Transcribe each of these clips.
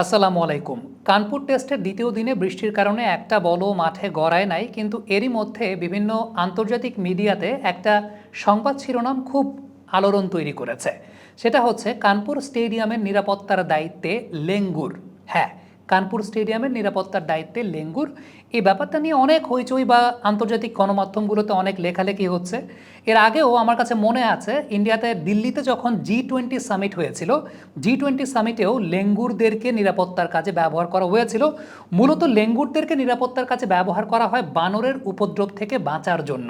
আসসালামু আলাইকুম। কানপুর টেস্টের দ্বিতীয় দিনে বৃষ্টির কারণে একটা বলও মাঠে গড়ায় নাই, কিন্তু এরই মধ্যে বিভিন্ন আন্তর্জাতিক মিডিয়াতে একটা সংবাদ শিরোনাম খুব আলোড়ন তৈরি করেছে। সেটা হচ্ছে, কানপুর স্টেডিয়ামের নিরাপত্তার দায়িত্বে লেঙ্গুর। হ্যাঁ কানপুর স্টেডিয়ামের নিরাপত্তার দায়িত্বে লেঙ্গুর। এই ব্যাপারটা নিয়ে অনেক হইচই বা আন্তর্জাতিক গণমাধ্যমগুলোতে অনেক লেখালেখি হচ্ছে। এর আগেও আমার কাছে মনে আছে, ইন্ডিয়াতে দিল্লিতে যখন জি টোয়েন্টি সামিট হয়েছিল জি টোয়েন্টি সামিটেও লেঙ্গুরদেরকে নিরাপত্তার কাজে ব্যবহার করা হয়েছিল। মূলত লেঙ্গুরদেরকে নিরাপত্তার কাজে ব্যবহার করা হয় বানরের উপদ্রব থেকে বাঁচার জন্য।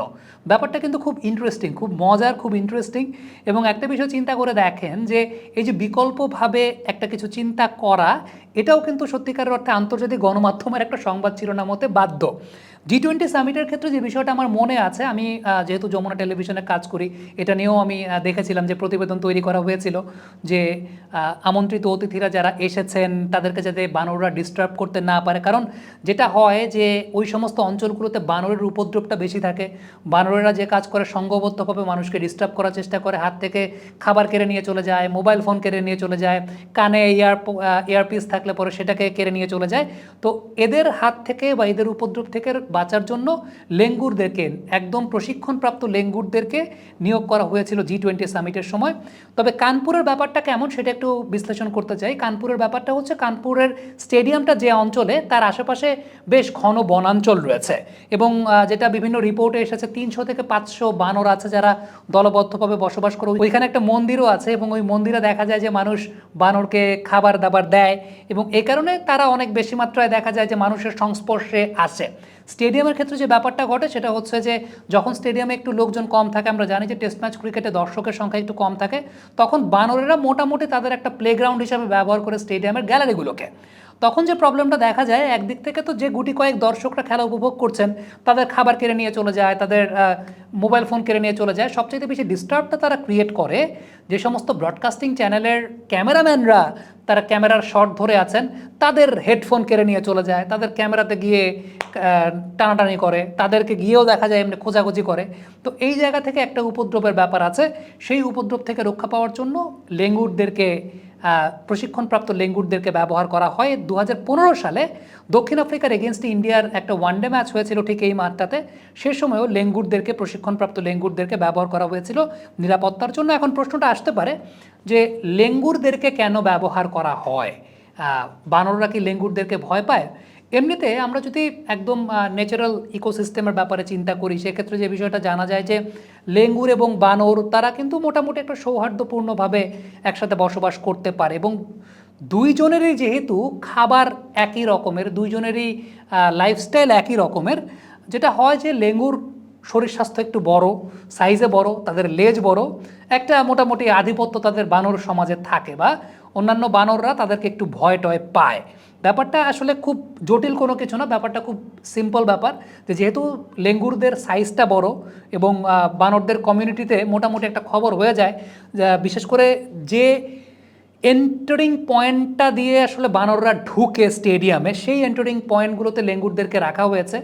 ব্যাপারটা কিন্তু খুব ইন্টারেস্টিং খুব মজার, খুব ইন্টারেস্টিং এবং একটা বিষয় চিন্তা করে দেখেন যে, এই যে বিকল্পভাবে একটা কিছু চিন্তা করা, এটাও কিন্তু সত্যিকারের অর্থে আন্তর্জাতিক গণমাধ্যমের একটা সংবাদ শিরোনাম হতে বাধ্য। জি টোয়েন্টি সামিটের ক্ষেত্রে যে বিষয়টা আমার মনে আছে, আমি যেহেতু যমুনা টেলিভিশনে কাজ করি, এটা নিয়েও আমি দেখেছিলাম যে প্রতিবেদন তৈরি করা হয়েছিল যে আমন্ত্রিত অতিথিরা যারা এসেছেন, তাদেরকে যাতে বানররা ডিস্টার্ব করতে না পারে। কারণ যেটা হয় যে, ওই সমস্ত অঞ্চলগুলোতে বানরের উপদ্রবটা বেশি থাকে। বানরেরা যে কাজ করে সংঘবদ্ধভাবে মানুষকে ডিস্টার্ব করার চেষ্টা করে, হাত থেকে খাবার কেড়ে নিয়ে চলে যায় মোবাইল ফোন কেড়ে নিয়ে চলে যায়, কানে ইয়ার ইয়ারপিস থাকলে পরে সেটাকে কেড়ে নিয়ে চলে যায়। তো এদের হাত থেকে বা এদের উপদ্রব থেকে বাঁচার জন্য লেঙ্গুরদেরকে, একদম প্রশিক্ষণপ্রাপ্ত লেঙ্গুরদেরকে নিয়োগ করা হয়েছিল জি টোয়েন্টি সামিটের সময়। তবে কানপুরের ব্যাপারটা কেমন সেটা একটু বিশ্লেষণ করতে চাই। কানপুরের ব্যাপারটা হচ্ছে কানপুরের স্টেডিয়ামটা যে অঞ্চলে, তার আশেপাশে বেশ ঘন বনাঞ্চল রয়েছে। এবং যেটা বিভিন্ন রিপোর্টে এসেছে, তিনশো থেকে পাঁচশো বানর আছে যারা দলবদ্ধভাবে বসবাস করে। ওইখানে একটা মন্দিরও আছে এবং ওই মন্দিরে দেখা যায় যে মানুষ বানরকে খাবার দাবার দেয় এবং এই কারণে তারা অনেক বেশি মাত্রায় দেখা যায় যে মানুষের সংস্পর্শে আসে। স্টেডিয়ামের ক্ষেত্রে যে ব্যাপারটা ঘটে সেটা হচ্ছে যে যখন স্টেডিয়ামে একটু লোকজন কম থাকে, আমরা জানি যে টেস্ট ম্যাচ ক্রিকেটে দর্শকের সংখ্যা একটু কম থাকে, তখন বানরেরা মোটামুটি তাদের একটা প্লেগ্রাউন্ড হিসাবে ব্যবহার করে স্টেডিয়ামের গ্যালারিগুলোকে তখন যে প্রবলেমটা দেখা যায়, একদিক থেকে তো যে গুটি কয়েক দর্শকরা খেলা উপভোগ করছেন, তাদের খাবার কেড়ে নিয়ে চলে যায়, তাদের মোবাইল ফোন কেড়ে নিয়ে চলে যায় সবচেয়ে বেশি ডিস্টার্বটা তারা ক্রিয়েট করে যে সমস্ত ব্রডকাস্টিং চ্যানেলের ক্যামেরাম্যানরা তারা ক্যামেরার শট ধরে আছেন, তাদের হেডফোন কেড়ে নিয়ে চলে যায়, তাদের ক্যামেরাতে গিয়ে টানাটানি করে, তাদেরকে গিয়েও দেখা যায় এমনি খোঁজাখুঁজি করে। তো এই জায়গা থেকে একটা উপদ্রবের ব্যাপার আছে, সেই উপদ্রব থেকে রক্ষা পাওয়ার জন্য লেঙ্গুরদেরকে প্রশিক্ষণপ্রাপ্ত লেঙ্গুরদেরকে ব্যবহার করা হয়। দু হাজার পনেরো সালে দক্ষিণ আফ্রিকার এগেনস্ট ইন্ডিয়ার একটা ওয়ানডে ম্যাচ হয়েছিল ঠিক এই মাঠটাতে। সে সময়ও লেঙ্গুরদেরকে, প্রশিক্ষণপ্রাপ্ত লেঙ্গুরদেরকে ব্যবহার করা হয়েছিল নিরাপত্তার জন্য। এখন প্রশ্নটা আসতে পারে যে লেঙ্গুরদেরকে কেন ব্যবহার করা হয়? বানররা কি লেঙ্গুরদেরকে ভয় পায়? এমনিতে আমরা যদি একদম ন্যাচারাল ইকোসিস্টেমের ব্যাপারে চিন্তা করি, সেক্ষেত্রে যে বিষয়টা জানা যায় যে লেঙ্গুর এবং বানর, তারা কিন্তু মোটামুটি একটা সৌহার্দ্যপূর্ণভাবে একসাথে বসবাস করতে পারে এবং দুইজনেরই যেহেতু খাবার একই রকমের, দুইজনেরই লাইফস্টাইল একই রকমের, যেটা হয় যে লেঙ্গুর শরীর স্বাস্থ্য একটু বড় সাইজে বড়, তাদের লেজ বড়, একটা মোটামুটি আধিপত্য তাদের বানর সমাজে থাকে বা অন্যান্য বানররা তাদেরকে একটু ভয় টয় পায়। ব্যাপারটা আসলে খুব জটিল কোনো কিছু না, ব্যাপারটা খুব সিম্পল ব্যাপার যে যেহেতু লেঙ্গুরদের সাইজটা বড় এবং বানরদের কমিউনিটিতে মোটামুটি একটা খবর হয়ে যায় বিশেষ করে যে এন্টারিং পয়েন্টটা দিয়ে আসলে বানররা ঢুকে স্টেডিয়ামে সেই এন্টারিং পয়েন্টগুলোতে লেঙ্গুরদেরকে রাখা হয়েছে।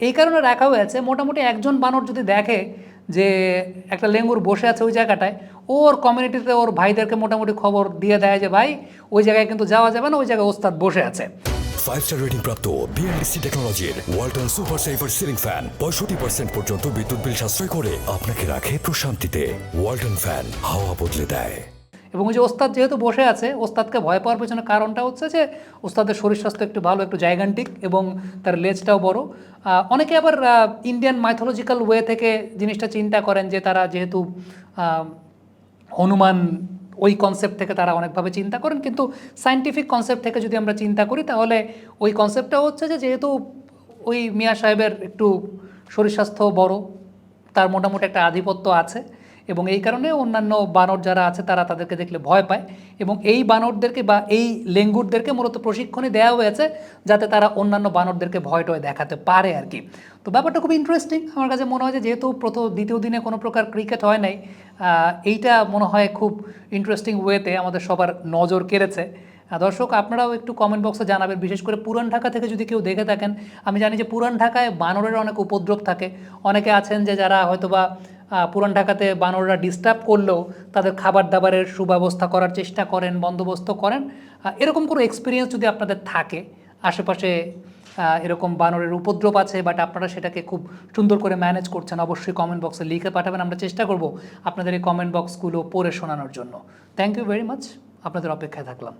এই কারণে রাখা হয়েছে, মোটামুটি একজন বানর যদি দেখে যে একটা লেঙ্গুর বসে আছে ওই জায়গাটায়, ওর কমিউনিটিতে ওর ভাইদেরকে মোটামুটি খবর দিয়ে দেয় যে, ভাই, ওই জায়গায় কিন্তু যাওয়া যাবে না, ওই জায়গায় ওস্তাদ বসে আছে। ফাইভ স্টার রেটিং প্রাপ্ত বিএনডিসি টেকনোলজির Walton super saver ceiling fan পঁয়ষট্টি পার্সেন্ট পর্যন্ত বিদ্যুৎ বিল সাশ্রয় করে আপনাকে রাখে প্রশান্তিতে। ওয়ালটন ফ্যান হাওয়া বদলে দেয়। এবং ওই যে ওস্তাদ যেহেতু বসে আছে, ওস্তাদকে ভয় পাওয়ার পেছনে কারণটা হচ্ছে যে ওস্তাদের শরীর স্বাস্থ্য একটু ভালো, একটু জায়গান্টিক এবং তার লেজটাও বড়। অনেকে আবার ইন্ডিয়ান মাইথোলজিক্যাল ওয়ে থেকে জিনিসটা চিন্তা করেন যে তারা যেহেতু হনুমান ওই কনসেপ্ট থেকে তারা অনেকভাবে চিন্তা করেন। কিন্তু সায়েন্টিফিক কনসেপ্ট থেকে যদি আমরা চিন্তা করি, তাহলে ওই কনসেপ্টটা হচ্ছে যে যেহেতু ওই মিয়া সাহেবের একটু শরীর স্বাস্থ্য বড়, তার মোটামুটি একটা আধিপত্য আছে। এবং এই কারণে অন্যান্য বানর যারা আছে, তারা তাদেরকে দেখলে ভয় পায় এবং এই বানরদেরকে বা এই লেঙ্গুরদেরকে মূলত প্রশিক্ষণই দেওয়া হয়েছে যাতে তারা অন্যান্য বানরদেরকে ভয় টয় দেখাতে পারে আর কি। তো ব্যাপারটা খুব ইন্টারেস্টিং আমার কাছে মনে হয় যে যেহেতু প্রথম, দ্বিতীয় দিনে কোনো প্রকার ক্রিকেট হয় নাই এইটা মনে হয় খুব ইন্টারেস্টিং ওয়েতে আমাদের সবার নজর কেড়েছে। দর্শক, আপনারাও একটু কমেন্ট বক্সে জানাবেন। বিশেষ করে পুরান ঢাকা থেকে যদি কেউ দেখে থাকেন, আমি জানি যে পুরান ঢাকায় বানরের অনেক উপদ্রব থাকে। অনেকে আছেন যে যারা হয়তোবা পুরান ঢাকাতে বানররা ডিস্টার্ব করলেও তাদের খাবার দাবারের সুব্যবস্থা করার চেষ্টা করেন, বন্দোবস্ত করেন। এরকম কোনো এক্সপিরিয়েন্স যদি আপনাদের থাকে, আশেপাশে এরকম বানরের উপদ্রব আছে বাট আপনারা সেটাকে খুব সুন্দর করে ম্যানেজ করছেন, অবশ্যই কমেন্ট বক্সে লিখে পাঠাবেন। আমরা চেষ্টা করব আপনাদের এই কমেন্ট বক্সগুলো পড়ে শোনানোর জন্য। থ্যাংক ইউ ভেরি মাচ আপনাদের অপেক্ষায় থাকলাম।